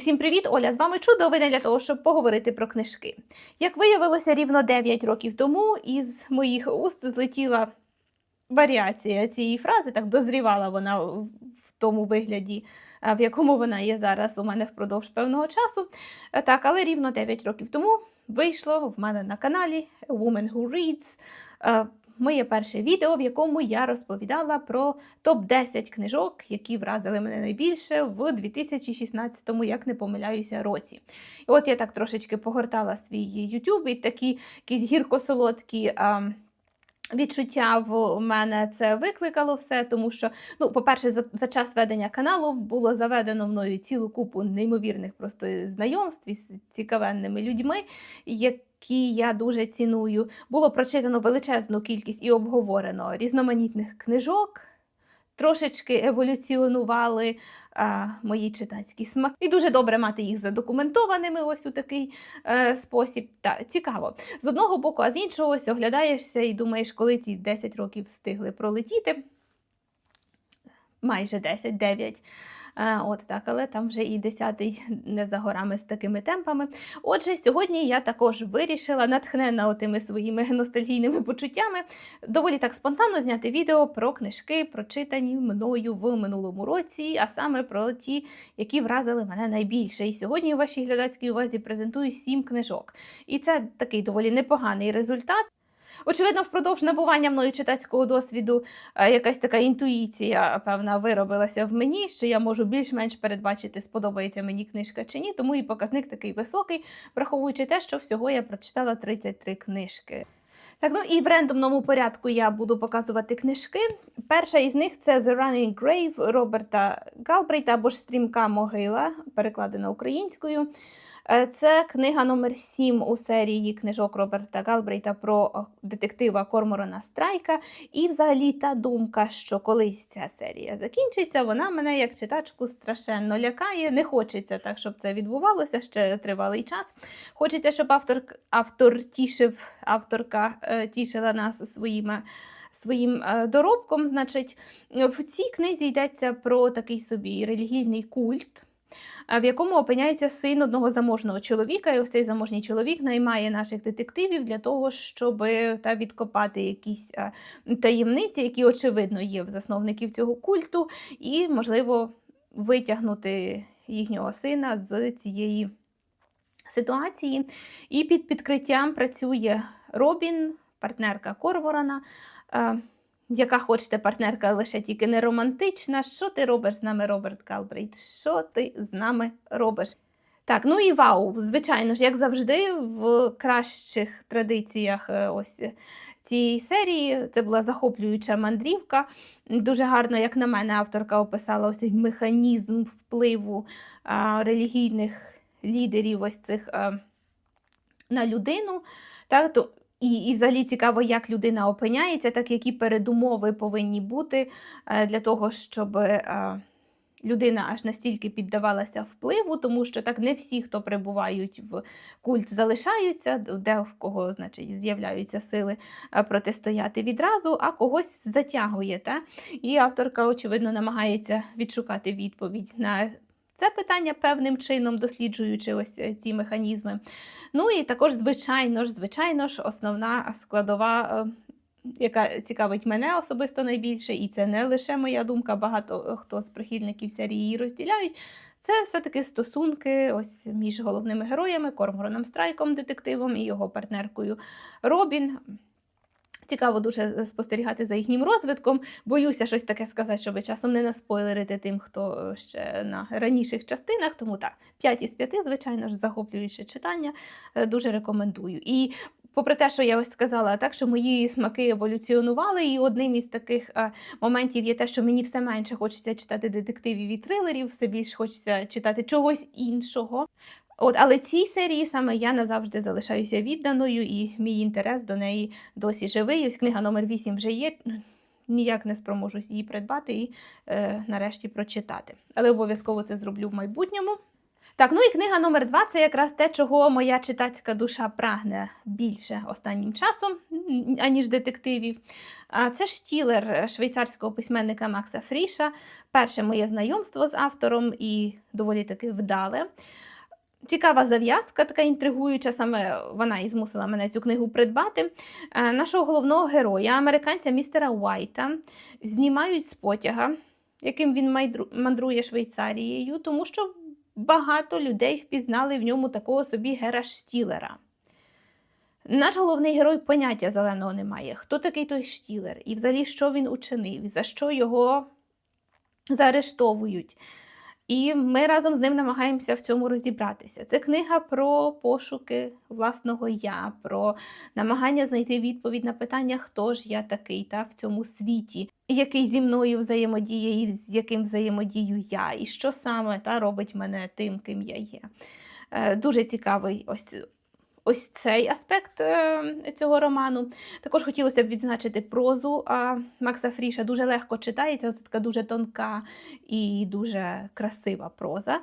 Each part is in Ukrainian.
Усім привіт! Оля з вами чудовий день для того, щоб поговорити про книжки. Як виявилося, рівно 9 років тому із моїх уст злетіла варіація цієї фрази, так дозрівала вона в тому вигляді, е, в якому вона є зараз у мене впродовж певного часу. Е, Так, але рівно 9 років тому вийшло в мене на каналі Woman Who Reads. Моє перше відео, в якому я розповідала про топ-10 книжок, які вразили мене найбільше в 2016, як не помиляюся, році. І от я так трошечки погортала свій YouTube, і такі якісь гірко-солодкі. Відчуття в мене це викликало все, тому що, ну, по-перше, за, за час ведення каналу було заведено мною цілу купу неймовірних просто знайомств із цікавенними людьми, які я дуже ціную. Було прочитано величезну кількість і обговорено різноманітних книжок. Трошечки еволюціонували а, мої читацькі смаки. І дуже добре мати їх задокументованими ось у такий е, спосіб. Та, цікаво. З одного боку, а з іншого ось оглядаєшся і думаєш, коли ці 10 років встигли пролетіти. Майже 10, 9. Е, От так, але там вже і 10 не за горами з такими темпами. Отже, сьогодні я також вирішила, натхнена отими своїми ностальгійними почуттями, доволі так спонтанно зняти відео про книжки, прочитані мною в минулому році, а саме про ті, які вразили мене найбільше. І сьогодні у вашій глядацькій увазі презентую сім книжок. І це такий доволі непоганий результат. Очевидно, впродовж набування мною читацького досвіду е, якась така інтуїція, певна, виробилася в мені, що я можу більш-менш передбачити, сподобається мені книжка чи ні, тому і показник такий високий, враховуючи те, що всього я прочитала 33 книжки. Так, ну і в рандомному порядку я буду показувати книжки. Перша із них це The Running Grave Роберта Галбрейта або ж Стрімка могила, перекладена українською. Е, Це книга номер 7 у серії книжок Роберта Галбрейта про детектива Корморана Страйка. І взагалі та думка, що колись ця серія закінчиться, вона мене як читачку страшенно лякає. Не хочеться так, щоб це відбувалося ще тривалий час. Хочеться, щоб автор, автор тішив, авторка е, тішила нас своїми. Своїм е, доробком, значить, в цій книзі йдеться про такий собі релігійний культ, в якому опиняється син одного заможного чоловіка, і ось цей заможний чоловік наймає наших детективів для того, щоб та відкопати якісь е, таємниці, які очевидно є в засновників цього культу, і, можливо, витягнути їхнього сина з цієї ситуації. І під підкриттям працює Робін, партнерка Корворана. Е, яка хочете партнерка лише тільки не романтична. Що ти робиш з нами, Роберт Калбрейт? Що ти з нами робиш? Так, ну і вау, звичайно ж, як завжди, в кращих традиціях е, ось цієї серії це була захоплююча мандрівка. Дуже гарно, як на мене, авторка описала ось цей механізм впливу а, релігійних лідерів ось цих а, на людину. Так, то і, і взагалі цікаво, як людина опиняється, так які передумови повинні бути е, для того, щоб е, людина аж настільки піддавалася впливу, тому що так не всі, хто прибувають в культ, залишаються, де в кого, значить, з'являються сили е, протистояти відразу, а когось затягує. Та? І авторка, очевидно, намагається відшукати відповідь на. Це питання певним чином досліджуючи ось е, ці механізми. Ну і також, звичайно ж, звичайно ж, основна складова, е, яка цікавить мене особисто найбільше, і це не лише моя думка, багато е, хто з прихильників серії розділяють. Це все-таки стосунки ось між головними героями Кормороном Страйком, детективом і його партнеркою Робін. Цікаво дуже спостерігати за їхнім розвитком. Боюся щось таке сказати, щоб часом не наспойлерити тим, хто ще на раніших частинах. Тому так, 5 із 5, звичайно ж, захоплююче читання, е, дуже рекомендую. І попри те, що я ось сказала, так що мої смаки еволюціонували, і одним із таких е, моментів є те, що мені все менше хочеться читати детективів і трилерів, все більше хочеться читати чогось іншого. От, але цій серії саме я назавжди залишаюся відданою, і мій інтерес до неї досі живий. Ось книга номер 8 вже є. Ніяк не спроможусь її придбати і е, нарешті прочитати. Але обов'язково це зроблю в майбутньому. Так, ну і книга номер два це якраз те, чого моя читацька душа прагне більше останнім часом, аніж детективів. Це Штілер швейцарського письменника Макса Фріша. Перше моє знайомство з автором і доволі таки вдале. Цікава зав'язка, така інтригуюча, саме вона і змусила мене цю книгу придбати. Е, Нашого головного героя, американця містера Уайта, знімають з потяга, яким він мандрує Швейцарією, тому що багато людей впізнали в ньому такого собі Гера Штілера. Наш головний герой поняття зеленого не має. Хто такий той Штілер? І взагалі, що він учинив, за що його заарештовують. І ми разом з ним намагаємося в цьому розібратися. Це книга про пошуки власного я, про намагання знайти відповідь на питання, хто ж я такий та в цьому світі, який зі мною взаємодіє, і з яким взаємодію я, і що саме та робить мене тим, ким я є. Е, Дуже цікавий ось. Ось цей аспект е, цього роману. Також хотілося б відзначити прозу Макса Фріша. Дуже легко читається, це така дуже тонка і дуже красива проза.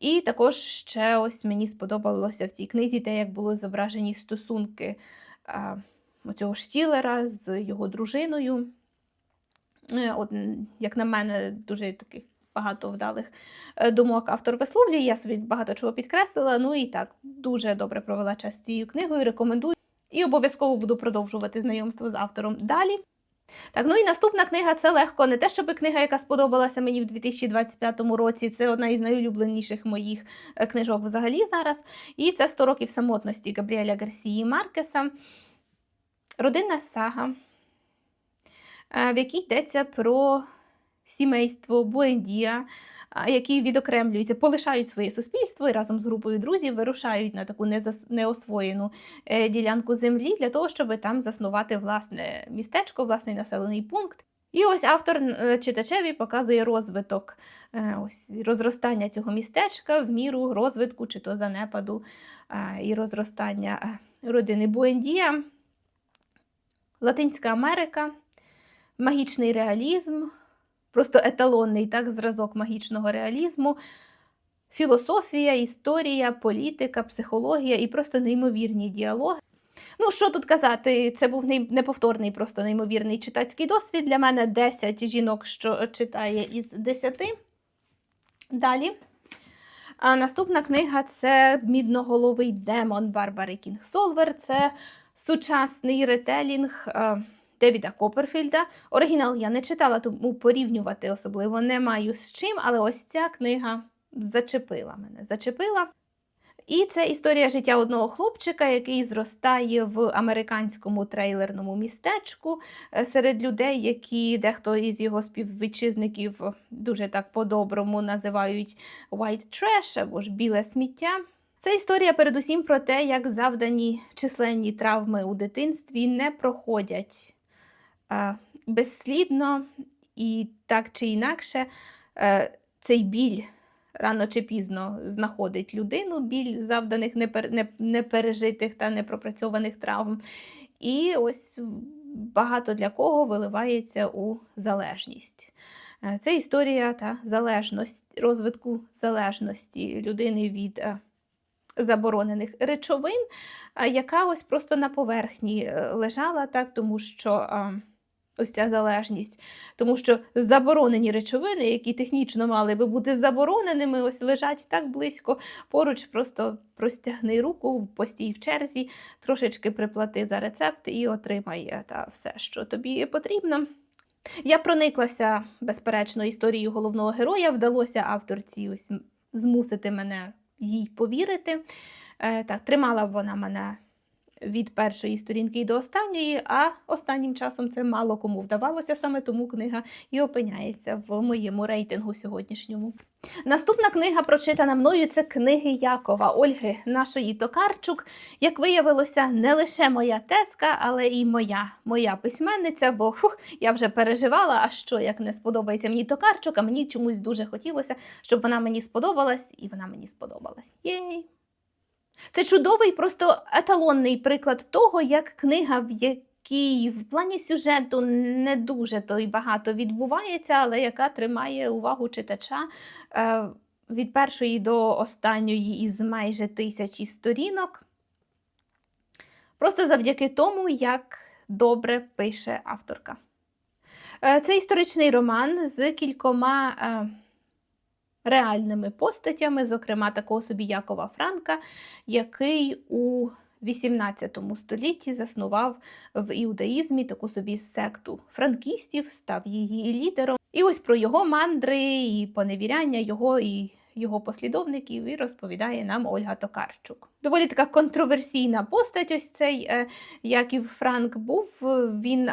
І також ще ось мені сподобалося в цій книзі те, як були зображені стосунки а, оцього Штілера з його дружиною. Е, От, як на мене, дуже таких багато вдалих е, думок автор висловлює. Я собі багато чого підкреслила. Ну і так, дуже добре провела час з цією книгою. Рекомендую. І обов'язково буду продовжувати знайомство з автором далі. Так, ну і наступна книга це легко. Не те, щоб книга, яка сподобалася мені в 2025 році. Це одна із найулюбленіших моїх е, книжок взагалі зараз. І це «100 років самотності Габріеля Гарсії Маркеса. Родинна сага, е, в якій йдеться про сімейство Буендія, які відокремлюються, полишають своє суспільство і разом з групою друзів вирушають на таку неосвоєну е, ділянку землі для того, щоб там заснувати власне містечко, власний населений пункт. І ось автор е, читачеві показує розвиток, е, ось розростання цього містечка в міру розвитку чи то занепаду і розростання родини Буендія, Латинська Америка, магічний реалізм, просто еталонний так, зразок магічного реалізму, філософія, історія, політика, психологія і просто неймовірні діалоги. Ну, що тут казати, це був неповторний, просто неймовірний читацький досвід. Для мене 10 жінок, що читає із 10. Далі. А наступна книга це Мідноголовий демон Барбари Кінгсолвер. Це сучасний ретелінг е, Девіда Копперфільда. Оригінал я не читала, тому порівнювати особливо не маю з чим, але ось ця книга зачепила мене. Зачепила. І це історія життя одного хлопчика, який зростає в американському трейлерному містечку е, серед людей, які дехто із його співвітчизників дуже так по-доброму називають white trash або ж біле сміття. Це історія передусім про те, як завдані численні травми у дитинстві не проходять безслідно і так чи інакше е, цей біль рано чи пізно знаходить людину, біль завданих непережитих та непропрацьованих травм. І ось багато для кого виливається у залежність. Е, Це історія та залежність, розвитку залежності людини від е, заборонених речовин, яка ось просто на поверхні лежала, так, тому що ось ця залежність, тому що заборонені речовини, які технічно мали би бути забороненими, ось лежать так близько. Поруч просто простягни руку, постій в черзі, трошечки приплати за рецепт і отримай е, та все, що тобі потрібно. Я прониклася, безперечно, історією головного героя. Вдалося авторці ось змусити мене їй повірити. Е, так, тримала вона мене від першої сторінки до останньої, а останнім часом це мало кому вдавалося, саме тому книга і опиняється в моєму рейтингу сьогоднішньому. Наступна книга, прочитана мною, це книги Якова Ольги нашої Токарчук. Як виявилося, не лише моя тезка, але і моя, моя письменниця, бо фух, я вже переживала, а що як не сподобається мені Токарчук, а мені чомусь дуже хотілося, щоб вона мені сподобалась, і вона мені сподобалась. Єй! Це чудовий, просто еталонний приклад того, як книга, в якій в плані сюжету не дуже то й багато відбувається, але яка тримає увагу читача. Е, від першої до останньої із майже тисячі сторінок. Просто завдяки тому, як добре пише авторка. Е, Це історичний роман з кількома е, реальними постатями, зокрема такого собі Якова Франка, який у 18 столітті заснував в іудаїзмі таку собі секту франкістів, став її лідером. І ось про його мандри і поневіряння його і його послідовників і розповідає нам Ольга Токарчук. Доволі така контроверсійна постать. Ось цей е, Яків Франк був. Він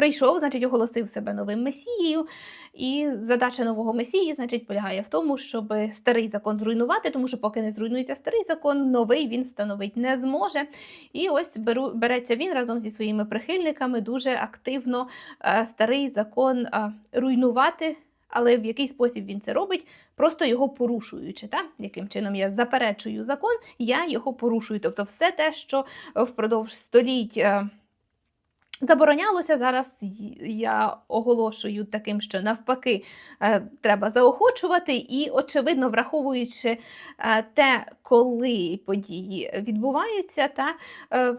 прийшов, значить, оголосив себе новим месією. І задача нового месії, значить, полягає в тому, щоб старий закон зруйнувати, тому що поки не зруйнується старий закон, новий він встановити не зможе. І ось беру, береться він разом зі своїми прихильниками дуже активно е, старий закон е, руйнувати. Але в який спосіб він це робить, просто його порушуючи. Та? Яким чином я заперечую закон, я його порушую. Тобто, все те, що впродовж століть е, заборонялося, зараз я оголошую таким, що навпаки е, треба заохочувати, і, очевидно, враховуючи е, те, коли події відбуваються, та е,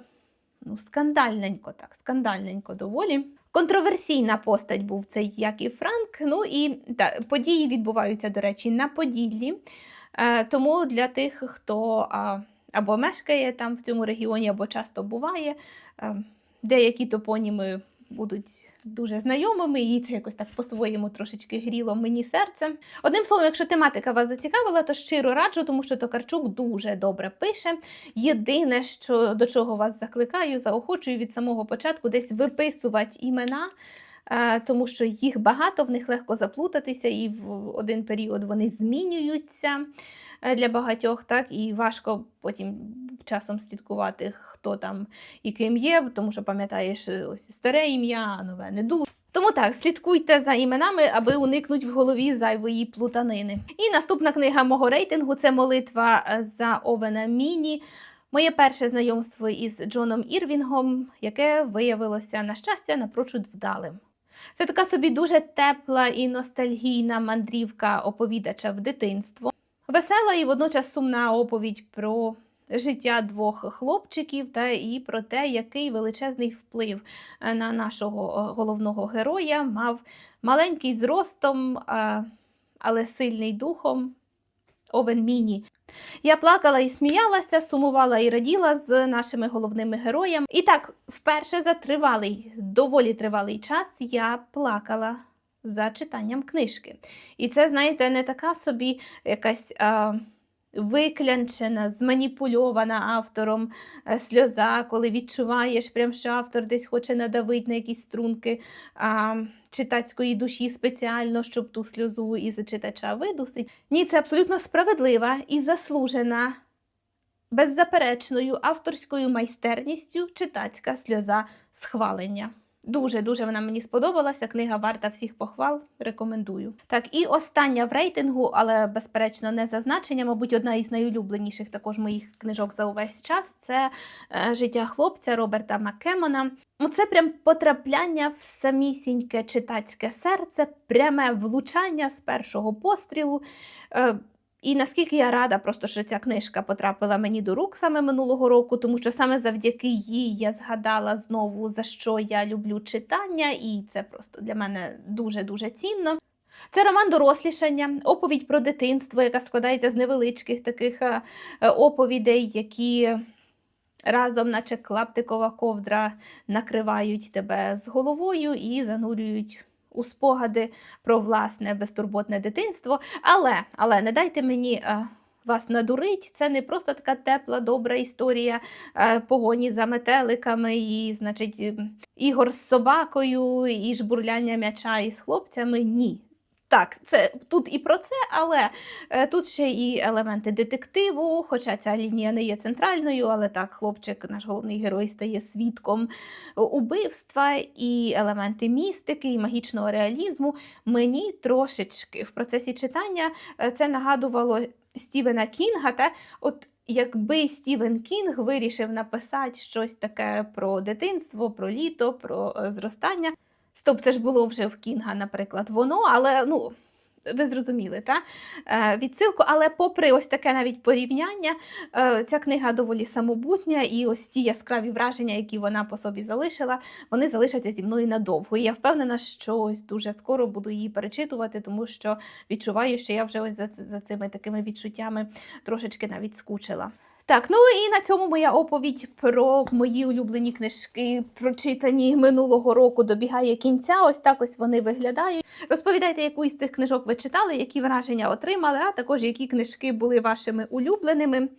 ну, скандальненько, так, скандальненько доволі. Контроверсійна постать був цей Яків Франк. Ну і та, події відбуваються, до речі, на Поділлі. Тому для тих, хто або мешкає там в цьому регіоні, або часто буває, е, деякі топоніми будуть дуже знайомими, і це якось так по-своєму трошечки гріло мені серце. Одним словом, якщо тематика вас зацікавила, то щиро раджу, тому що Токарчук дуже добре пише. Єдине, що до чого вас закликаю, заохочую від самого початку десь виписувати імена. Е, Тому що їх багато, в них легко заплутатися, і в один період вони змінюються е, для багатьох, так і важко потім часом слідкувати, хто там і ким є, тому що пам'ятаєш е, ось старе ім'я, нове не дуже. Тому так, слідкуйте за іменами, аби уникнути в голові зайвої плутанини. І наступна книга мого рейтингу це молитва за Овена Міні. Моє перше знайомство із Джоном Ірвінгом, яке виявилося на щастя напрочуд вдалим. Це така собі дуже тепла і ностальгійна мандрівка оповідача в дитинство. Весела і водночас сумна оповідь про життя двох хлопчиків та і про те, який величезний вплив е, на нашого е, головного героя мав маленький зростом, але сильний духом Овен Міні. Я плакала і сміялася, сумувала і раділа з нашими головними героями. І так, вперше за тривалий, доволі тривалий час я плакала за читанням книжки. І це, знаєте, не така собі якась. А, Виклянчена, зманіпульована автором е, сльоза, коли відчуваєш, прям, що автор десь хоче надавити на якісь струнки а, читацької душі спеціально, щоб ту сльозу із читача видусить. Ні, це абсолютно справедлива і заслужена беззаперечною авторською майстерністю читацька сльоза схвалення. Дуже дуже вона мені сподобалася. Книга варта всіх похвал. Рекомендую. Так, і остання в рейтингу, але безперечно не за значення, мабуть, одна із найулюбленіших також моїх книжок за увесь час. Це е, життя хлопця Роберта Маккемона. Ну, Це прям потрапляння в самісіньке читацьке серце, пряме влучання з першого пострілу. І наскільки я рада, просто що ця книжка потрапила мені до рук саме минулого року, тому що саме завдяки їй я згадала знову за що я люблю читання, і це просто для мене дуже дуже цінно. Це роман дорослішання, оповідь про дитинство, яка складається з невеличких таких е, е, оповідей, які разом, наче клаптикова ковдра, накривають тебе з головою і занурюють у спогади про власне безтурботне дитинство. Але, але не дайте мені. е, Вас надурить, це не просто така тепла, добра історія е, погоні за метеликами, і, значить, ігор з собакою, і жбурляння м'яча із хлопцями. Ні. Так, це тут і про це, але е, тут ще і елементи детективу, хоча ця лінія не є центральною, але так, хлопчик, наш головний герой, стає свідком убивства, і елементи містики, і магічного реалізму. Мені трошечки в процесі читання е, це нагадувало Стівена Кінга. Та от якби Стівен Кінг вирішив написати щось таке про дитинство, про літо, про е, зростання. Стоп, це ж було вже в Кінга, наприклад, воно, але ну. ви зрозуміли, та? Е, відсилку, але попри ось таке навіть порівняння, е, ця книга доволі самобутня, і ось ті яскраві враження, які вона по собі залишила, вони залишаться зі мною надовго. І я впевнена, що ось дуже скоро буду її перечитувати, тому що відчуваю, що я вже ось за, за цими такими відчуттями трошечки навіть скучила. Так, ну і на цьому моя оповідь про мої улюблені книжки, прочитані минулого року, добігає кінця. Ось так ось вони виглядають. Розповідайте, яку із цих книжок ви читали, які враження отримали, а також які книжки були вашими улюбленими.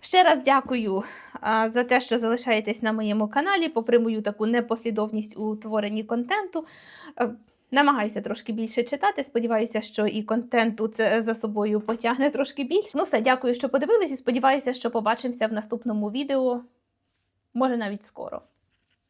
Ще раз дякую за те, що залишаєтесь на моєму каналі, попри мою таку непослідовність у творенні контенту. Е, Намагаюся трошки більше читати. Сподіваюся, що і контенту це за собою потягне трошки більше. Ну все, дякую, що подивились, і сподіваюся, що побачимося в наступному відео. Може навіть скоро.